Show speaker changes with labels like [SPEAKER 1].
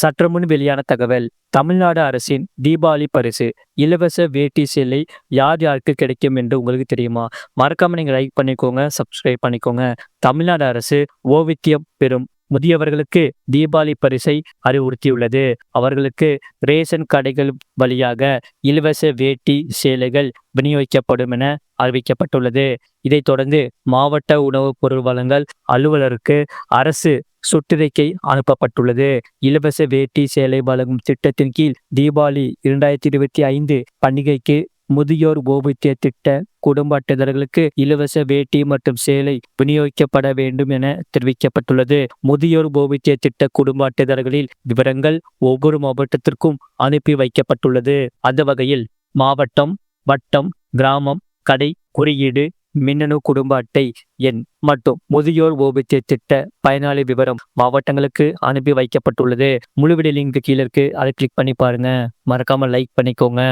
[SPEAKER 1] சற்று முன் வெளியான தகவல் தமிழ்நாடு அரசின் தீபாவளி பரிசு இலவச வேட்டி சேலை யார் யாருக்கு கிடைக்கும் என்று உங்களுக்கு தெரியுமா? மறக்காம நீங்க லைக் பண்ணிக்கோங்க சப்ஸ்கிரைப் பண்ணிக்கோங்க. தமிழ்நாடு அரசு ஓவித்தியம் பெறும் முதியவர்களுக்கு தீபாவளி பரிசை அறிவுறுத்தியுள்ளது. அவர்களுக்கு ரேஷன் கடைகள் வழியாக இலவச வேட்டி சேலைகள் விநியோகிக்கப்படும் என அறிவிக்கப்பட்டுள்ளது. இதைத் தொடர்ந்து மாவட்ட உணவுப் பொருள் வழங்கல் அலுவலருக்கு அரசு சுற்றறிக்கை அனுப்பப்பட்டுள்ளது. இலவச வேட்டி சேலை வழங்கும் திட்டத்தின் கீழ் தீபாவளி இரண்டாயிரத்தி இருபத்தி ஐந்து பண்டிகைக்கு முதியோர் ஓய்வூதிய திட்ட குடும்ப அட்டைதாரர்களுக்கு இலவச வேட்டி மற்றும் சேலை விநியோகிக்கப்பட வேண்டும் என தெரிவிக்கப்பட்டுள்ளது. முதியோர் ஓய்வூதிய திட்ட குடும்ப அட்டைதாரர்களில் விவரங்கள் ஒவ்வொரு மாவட்டத்திற்கும் அனுப்பி வைக்கப்பட்டுள்ளது. அந்த வகையில் மாவட்டம் வட்டம் கிராமம் கடை குறியீடு மின்னணு குடும்ப அட்டை எண் மற்றும் முதியோர் ஓய்வூதிய திட்ட பயனாளி விவரம் மாவட்டங்களுக்கு அனுப்பி வைக்கப்பட்டுள்ளது. முழுவிட லிங்க் கீழே இருக்கு. அதை கிளிக் பண்ணி பாருங்க. மறக்காம லைக் பண்ணிக்கோங்க.